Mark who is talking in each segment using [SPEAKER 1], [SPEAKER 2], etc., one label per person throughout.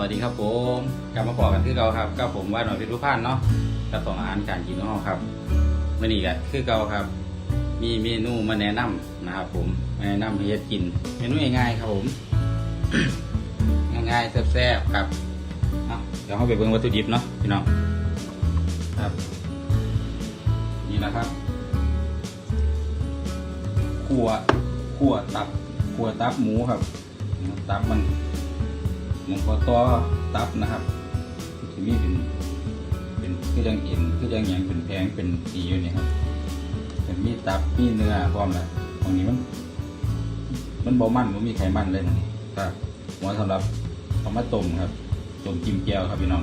[SPEAKER 1] วัสดีครับผมกลับมาพอกันคือเก่าครับก็ผมว่าหน่อยเป็นผู้พานเนาะกับสองอาหารการกินของเราครับมื่อนี้ก็คือเก่าครับ มีเมนูมาแนะนำนะครับผมมาแนะนำให้เฮ็ดกิน เมนูง่ายๆครับผม ง่ายๆแซ่บๆครับอาเดี๋ยวเราไปเบิ่งวัตถุดิบเนาะพี่น้องครับ นี่นะครับขั่วขั่วตับขั่วตับหมูครับ ตับมัน มันก็ตัวตับนะครับที่มีเป็นเป็นคือยังเอ็นคือยังหยังเป็นแพงเป็นสีอยู่เนี่ยครับเป็นมีตับมีเนื้อพร้อมแล้วตรงนี้มัน มันบ่มันมันมีไขมันเลยตรงนี้ครับหัวสำหรับเอามาต้มครับต้มจิ้มแก้วครับพี่น้อง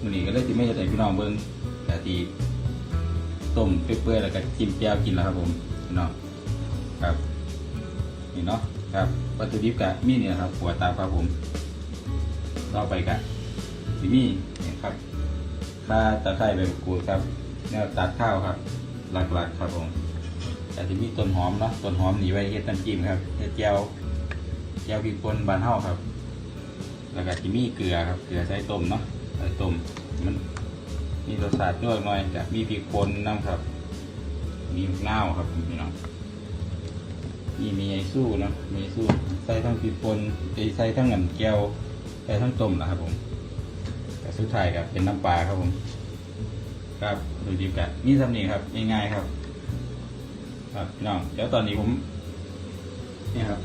[SPEAKER 1] วันนี้ก็เลยที่ไม่จะให้พี่น้องเบิ้งแต่ที่ต้มเปื่อยๆแล้วก็จิ้มแก้วกินแล้วครับผมพี่น้องครับนี่เนาะครับวัตถุดิบกะมีเนี่ยครับหัวตาครับผม ต่อไปกะสิมีเนี่ยครับข้าตะไคร้ใบมะกรูดครับแนวตัดข้าวครับ หลักๆครับผมแต่จะมีต้นหอมเนาะต้นหอมหนีไว้เฮ็ดน้ำจิ้มครับเฮ็ดแจ่วแจ่วพริกป่นบานเฮาครับ แล้วก็จะมีเกลือครับเกลือใส่ต้มเนาะใส่ต้มมันมีรสชาตินัวยหน่อยกับมีพริกป่นน้ำครับ มีมะนาวครับพี่น้องนี่มีไอสู้นะมีไอสู้ใส่ทั้งพริกป่นใส่ทั้งเงินแก้ว ใส่ทั้งต้มนะครับผมแต่สุดท้ายครับเป็นน้ำปลาครับผม ครับดูดีกันนี่สำนีครับง่ายๆครับ ครับพี่น้องเดี๋ยวตอนนี้ผมนี่ครับ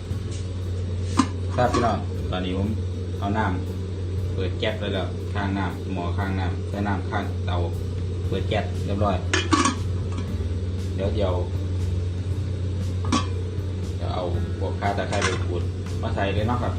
[SPEAKER 1] ครับพี่น้องตอนนี้ผมเอาน้ำเปิดแก๊สไว้แล้วข้างน้ำหมอข้างน้ำใส่น้ำข้างเตาเปิดแก๊สเรียบร้อย เดี๋ยวเดี๋ยวจะเอาพวกข้าตะไคร้ใบขูดมาใส่เลยนะครับ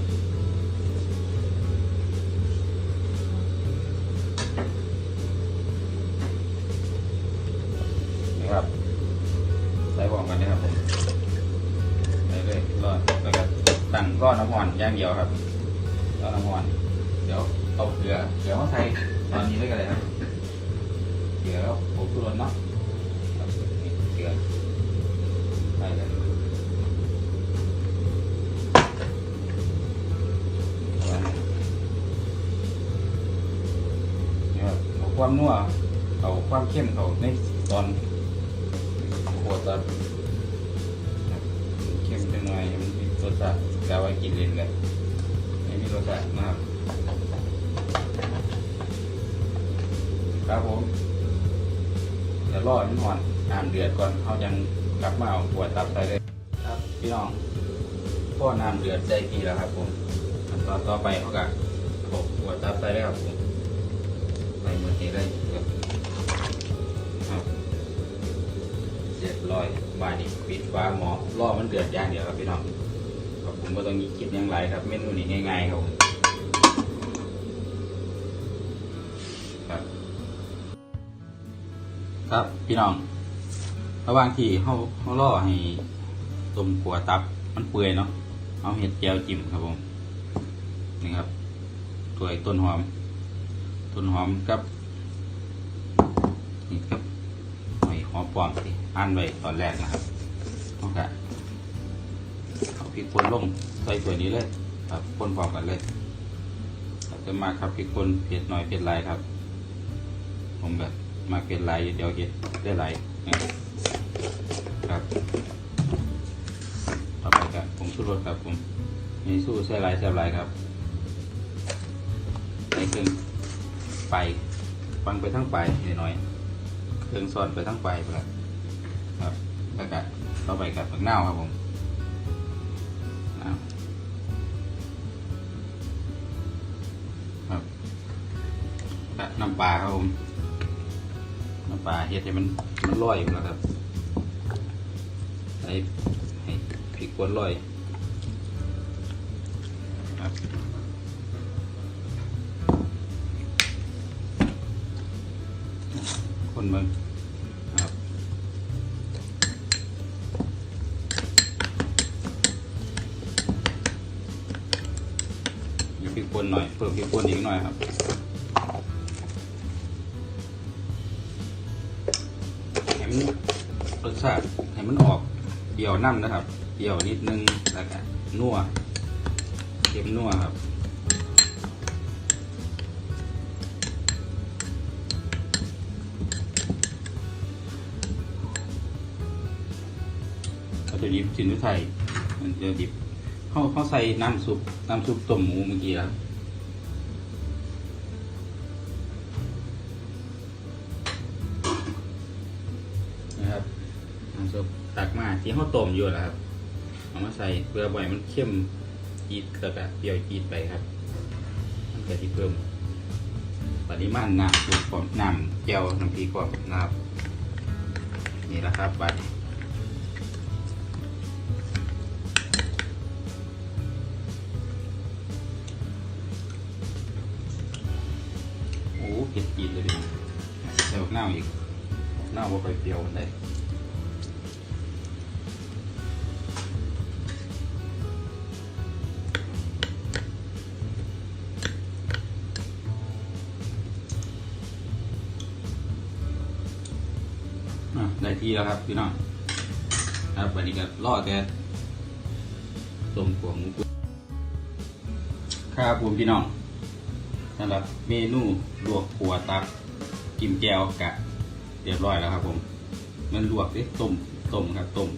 [SPEAKER 1] ก้อนน้ำหอนอย่างเดียวครับก้อนน้ำหอนเดี๋ยวเอาเกลือเกลือมาใส่ตอนนี้เลยกันเลยครับเกลือแล้วผงชูรสเนาะเกลือใส่เลยความนัวเอาความเข้มเขาในตอนโคตรเข้มจังหน่อยให้มัน รสชาติกาไว้กินเล่นเลยให้มีรสชาตินะครับครับผมเดี๋ยวรอให้มันหอนน้ำเดือดก่อนเขายังกลับมาเอาหัวตับใส่เลยครับ พี่น้องพ่อน้ำเดือดใส่กี่แล้วครับผมขั้นตอนต่อไปเขาก็โขกหัวตับใส่เลยครับผมใส่หมดนี้เลยครับครับเรียบร้อยบานนี้ปิดฟ้าหมอรอมันเดือดอย่างเดียวครับพี่น้อง ผมก็ต้องคิดยังไรครับ เมนูนี้ง่ายๆครับผมครับ ครับพี่น้อง ระหว่างที่เขาเขาล่อให้ต้มขัวตับมันเปื่อยเนาะเอาเห็ดแจวจิ้มครับผมนี่ครับถ้วต้นหอม ต้นหอมกับนี่ครับหอยหอมปลอมที่หั่นไว้ตอนแรกนะครับโอเคเอา พริกป่นลงใส่ถ้วยนี้เลยครับป่นพร้อมกันเลยครับจะมาครับพริกป่นเผ็ดหน่อยเผ็ดหลายครับ ผมแบบมาเผ็ดหลายเดี๋ยวเก็ดได้หลายนะครับครับต่อไปครับผมชูรสครับผมมีสู้ใส่หลายใส่หลายครับใส่เครื่องไปฟังไปทั้งไปนิดหน่อยเครื่องซอนไปทั้งไปไปล้วครับแล้วก็ต่อไปกับผักเน่าครับผม น้ำปลาครับผม น้ำปลาเฮ็ดให้มันมันลอยอยู่แล้วครับใส่ให้พริกกวนลอยครับคนมืองครับเดี๋ยวพริกป่นหน่อย เพิ่มพริกป่นอีกหน่อยครับ รสชาติให้มันออกเดี่ยวน้ำนะครับ เดี่ยวนิดนึงแล้วก็นัวเค็มนัวครับเราจะดิบสินุ้ยไทยมันจะดิบเข้าเขาใส่น้ำซุปน้ำซุปต้มหมูเมื่อกี้ครับ น้ำซุปตักมาที่เขาต้มอยู่แล้วครับเอามาใส่เพื่อบ่อยมันเข้มจีดแล้วก็เปรี้ยวจีดไปครับมันก็ที่เพิ่มปริมาณน้ำซุปของน้ำเจียวน้ำพริกก่อนนะครับนี่แหละครับบัตรโอ้เผ็ดจีดเลยพี่ใส่บักหน้าอีกหน้าวว่าไปเปรี้ยวได้อ่ ได้ที่แล้วครับพี่น้องครับวันนี้ก็รอแค่ต้มขัวหมูครับผมพี่น้องสำหรับเมนูลวกขัวตับกิมแจวกะเรียบร้อยแล้วครับ ผม มันลวกดิต้มต้มครับต้ม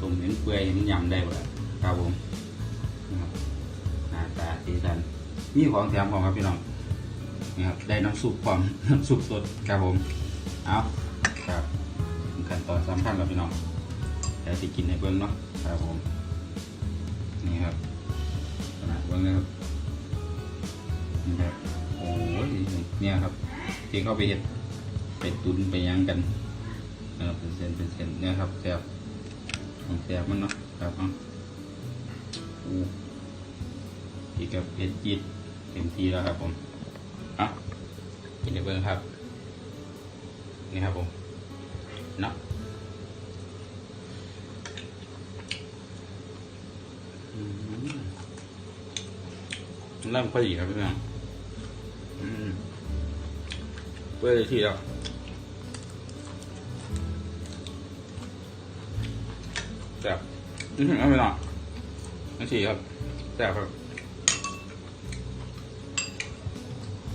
[SPEAKER 1] ต้มเห็นเปื่อยเห็นยำได้หมดแล้วครับผมนะครับหน้าตาสีสันนี่ของแถมของครับพี่น้องนี่ครับได้น้ำซุปความน้ำซุปสดครับผม เอา ครับขั้นตอนสำคัญครับพี่น้องเดี๋ยวสิกินให้เบิ่งเนาะครับผมนี่ครับขนาดเบิ่งนะครับนี่ครับโอ้ยเนี่ยครับที่เขาไปเห็ดไปตุนไปย่างกันเออเป็นเส้นเป็นเส้นเนี่ยครับแซ่บของแซ่บมันเนาะครับเอะอู้อีกกับเผ็ดจีดเต็มที่แล้วครับผมอะกินในเบิ้งครับนี่ครับผม เนาะเริ่มพอดีครับพี่น้องเพื่อที่แล้วแซ่บอืมเอาไปหน่อยนั่นสิครับแซ่บครับ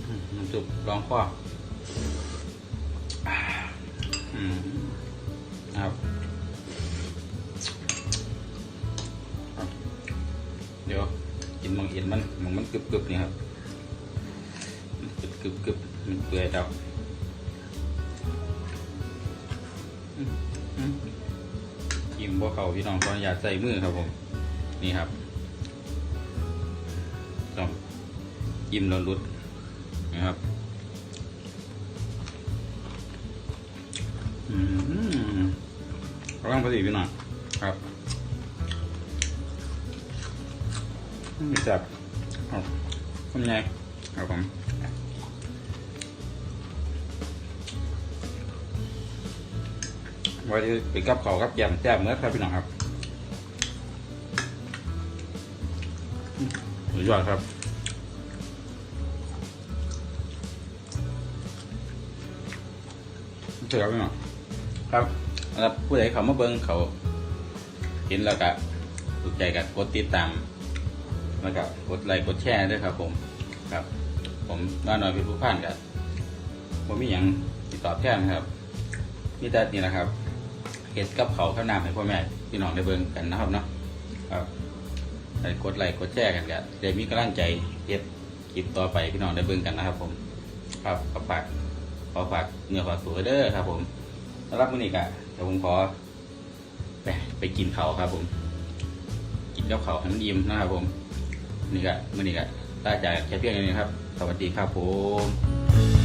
[SPEAKER 1] อืมน้ำซุปลองข้ออ่าอืม ครับเดี๋ยวกินมังเอ็นมันมังมันกรึบๆนี่ครับกรึบกรึบกรึบมันเปื่อยดับกิมบ่เขาพี่น้องขออนุญาใส่มือครับผม นี่ครับต้องยิ้มแล้วรุดนะครับ กำลังพอดีพี่น้องครับนี่จับครับทำไงครับผมไว้ไปกับเขาวกับยำแซ่บเมื่อครับพี่น้องครับสุดยอดครับเจ๋อพี่น้องครับ แล้วผู้ใดเขามาเบิ้งเขาเห็นแล้วก็ถูกใจกับกดติดตามแล้วก็กดไลค์กดแชร์ด้วยครับ ผมครับ ผมน้าหน่อยเป็นผู้ผ่านกันผมมีอย่างติดต่อแทนครับมีแต่นี่แหละครับเฮ็ดกับเขาข้าวหน้าให้พ่อแม่พี่น้องได้เบิ่งกันนะครับเนาะครับไปกดไลค์กดแชร์กันกันจะมีกำลังใจเฮ็ดคลิปต่อไปพี่น้องได้เบิ่งกันนะครับ ผม ครับขอฝากขอฝากเนื้อฝากตัวเด้อครับ ผมสำหรับมื้อนี้ก็ เดี๋ยวผมขอไปไปกินข้าครับ ผม กินกับข้าให้มันอิ่มนะครับ ผม นี่ก็มื่อนี้ก็ตาจากแค่เพียงนี้ครับ สวัสดีครับผม